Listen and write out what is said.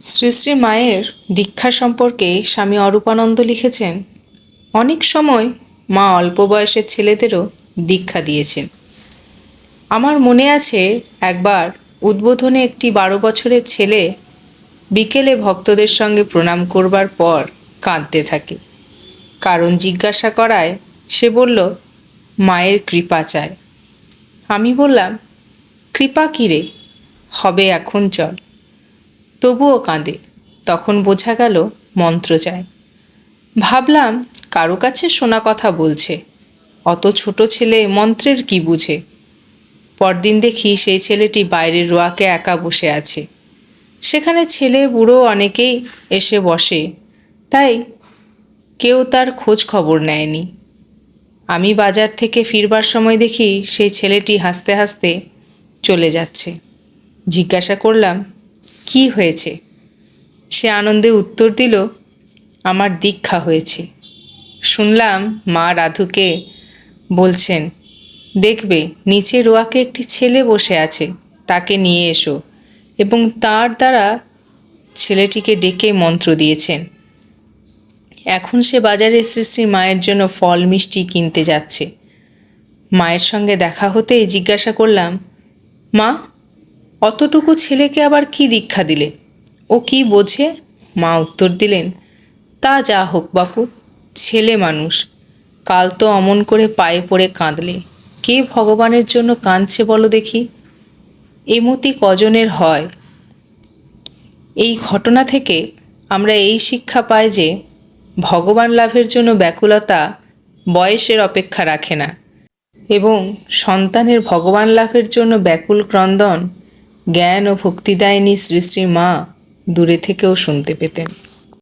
শ্রী শ্রী মায়ের দীক্ষা সম্পর্কে স্বামী অরূপানন্দ লিখেছেন, অনেক সময় মা অল্প বয়সের ছেলেদেরও দীক্ষা দিয়েছেন। আমার মনে আছে একবার উদ্বোধনে একটি বারো বছরের ছেলে বিকেলে ভক্তদের সঙ্গে প্রণাম করবার পর কাঁদতে থাকে। কারণ জিজ্ঞাসা করায় সে বলল, মায়ের কৃপা চায় আমি বললাম, কৃপা কিরে হবে এখন চল। তবুও কাঁদে। তখন বোঝা গেল মন্ত্র চায়। ভাবলাম, কারও কাছে শোনা কথা বলছে। অত ছোট ছেলে মন্ত্রের কি বুঝে? পরদিন দেখি সেই ছেলেটি বাইরের রোয়াকে একা বসে আছে। সেখানে ছেলে বুড়ো অনেকেই এসে বসে। তাই কেউ তার খোঁজ খবর নেয়নি। আমি বাজার থেকে ফিরবার সময় দেখি সেই ছেলেটি হাসতে হাসতে চলে যাচ্ছে। জিজ্ঞাসা করলাম কি হয়েছে? সে আনন্দে উত্তর দিল, আমার দীক্ষা হয়েছে। শুনলাম মা রাধুকে বলছেন, দেখবে, নিচে রোয়াকে একটি ছেলে বসে আছে, তাকে নিয়ে এসো। এবং তার দ্বারা ছেলেটিকে ডেকে মন্ত্র দিয়েছেন। এখন সে বাজারে শ্রী শ্রী মায়ের জন্য ফল মিষ্টি কিনতে যাচ্ছে। মায়ের সঙ্গে দেখা হতেই জিজ্ঞাসা করলাম, মা অতটুকু ছেলেকে আবার কি দীক্ষা দিলে? ও কি বোঝে? মা উত্তর দিলেন, তা যা হোক বাপু, ছেলে মানুষ। কাল তো অমন করে পায়ে পড়ে কাঁদলে। কে ভগবানের জন্য কাঁদছে বলো দেখি? এমতি কজনের হয়? এই ঘটনা থেকে আমরা এই শিক্ষা পাই যে, ভগবান লাভের জন্য ব্যাকুলতা বয়সের অপেক্ষা রাখে না। এবং সন্তানের ভগবান লাভের জন্য ব্যাকুল ক্রন্দন জ্ঞান ও ভক্তিদায়নী শ্রী শ্রী মা। দূরে থেকেও শুনতে পেতেন।